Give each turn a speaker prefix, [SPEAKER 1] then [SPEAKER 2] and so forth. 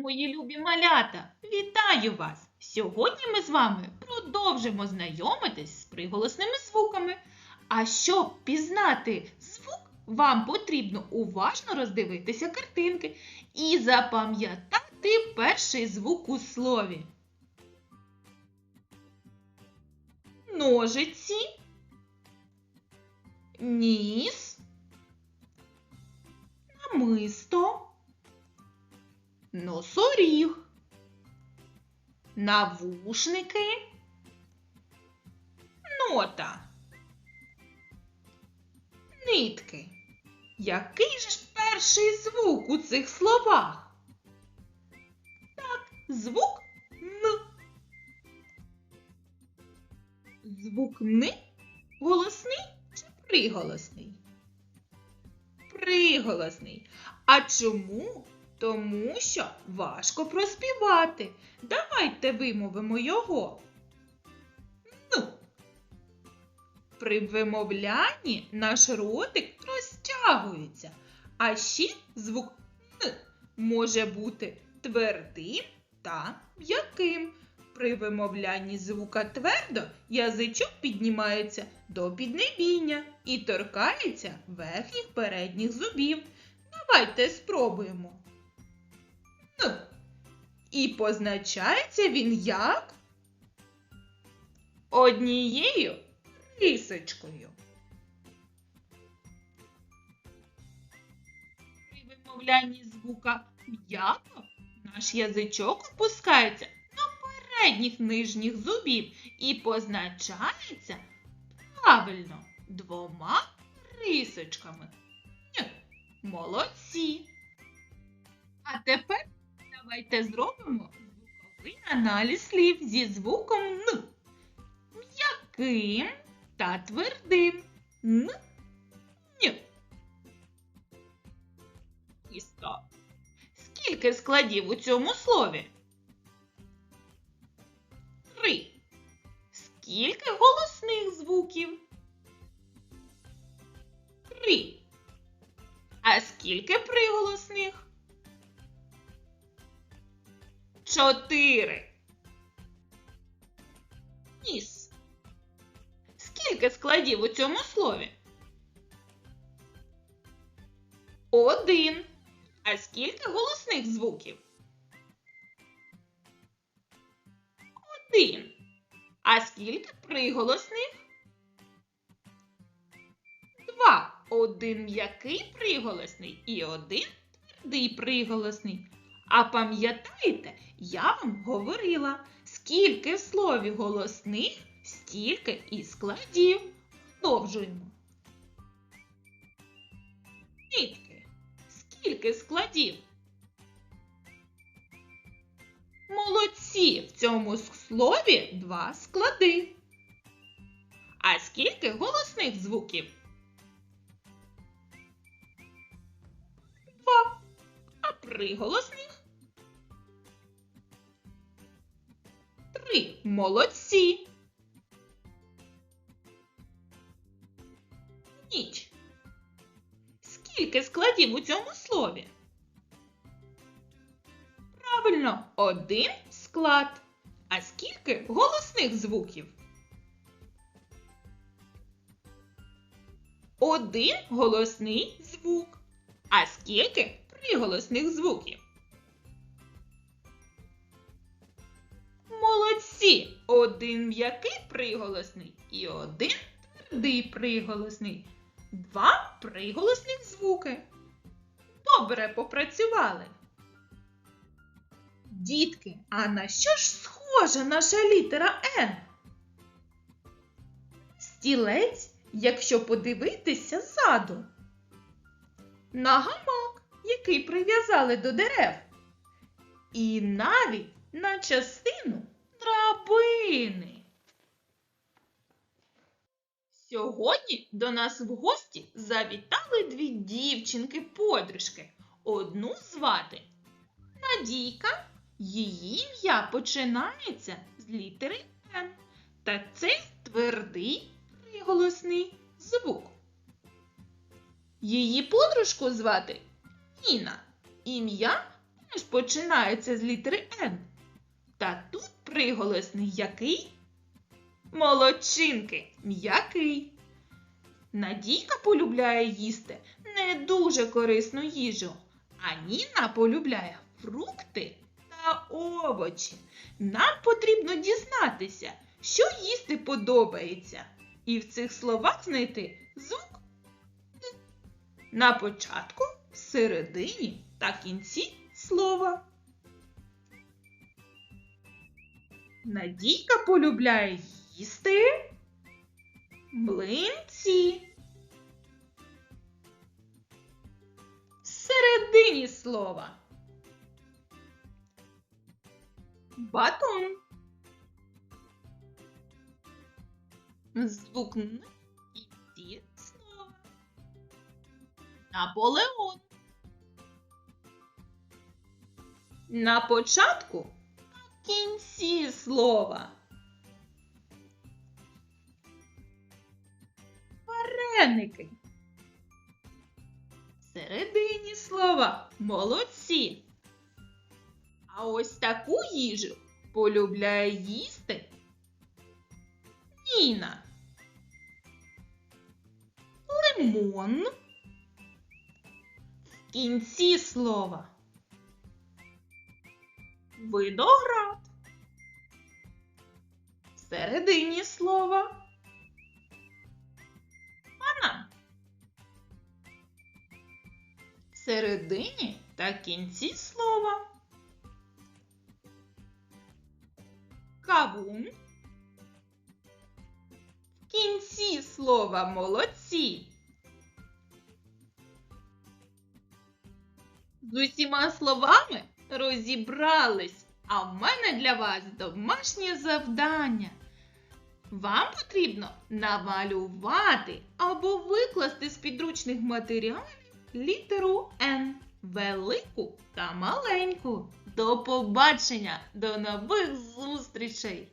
[SPEAKER 1] Мої любі малята, вітаю вас! Сьогодні ми з вами продовжимо знайомитись з приголосними звуками. А щоб пізнати звук, вам потрібно уважно роздивитися картинки і запам'ятати перший звук у слові. Ножиці, ніс, намисто носоріг, навушники, нота, нитки. Який ж перший звук у цих словах? Так, звук Н. Звук Н голосний чи приголосний? Приголосний. А чому? Тому що важко проспівати. Давайте вимовимо його. Ну. При вимовлянні наш ротик розтягується, а ще звук Н може бути твердим та м'яким. При вимовлянні звука твердо язичок піднімається до піднебіння і торкається верхніх передніх зубів. Давайте спробуємо. І позначається він як однією рисочкою. При вимовлянні звука м'яко наш язичок опускається до передніх нижніх зубів і позначається правильно двома рисочками. Молодці! А тепер давайте зробимо звуковий аналіз слів зі звуком Н. М'яким та твердим. Н. Н. Тісто. Скільки складів у цьому слові? Три. Скільки голосних звуків? Три. А скільки приголосних? Чотири. Ніс. Скільки складів у цьому слові? Один. А скільки голосних звуків? Один. А скільки приголосних? Два. Один м'який приголосний і один твердий приголосний. А пам'ятаєте, я вам говорила, скільки в слові голосних, стільки і складів. Продовжуємо. Нитки. Скільки складів? Молодці! В цьому слові два склади. А скільки голосних звуків? Два. А приголосних? Три. Молодці. Ніч. Скільки складів у цьому слові? Правильно, один склад. А скільки голосних звуків? Один голосний звук. А скільки приголосних звуків? Молодці! Один м'який приголосний і один твердий приголосний. Два приголосних звуки. Добре попрацювали. Дітки, а на що ж схожа наша літера Н? Стілець, якщо подивитися ззаду. На гамак, який прив'язали до дерев. І навіть на частину драбини. Сьогодні до нас в гості завітали дві дівчинки-подружки. Одну звати Надійка. Її ім'я починається з літери Н. Та це твердий приголосний звук. Її подружку звати Ніна. Ім'я теж починається з літери Н. Та тут приголосний який? Молодчинки, м'який. Надійка полюбляє їсти не дуже корисну їжу, а Ніна полюбляє фрукти та овочі. Нам потрібно дізнатися, що їсти подобається, і в цих словах знайти звук «т» на початку, середині та кінці слова. Надійка полюбляє їсти млинці. Всередині слова. Батон. Звук Н і ті слова. Наполеон. На початку кінці слова. Вареники. Всередині слова молодці. А ось таку їжу полюбляє їсти Ніна. Лимон. В кінці слова. Видоград. Всередині слова. Банан. Всередині та кінці слова. Кавун. В кінці слова молодці. З усіма словами розібрались, а в мене для вас домашнє завдання. Вам потрібно намалювати або викласти з підручних матеріалів літеру Н велику та маленьку. До побачення, до нових зустрічей!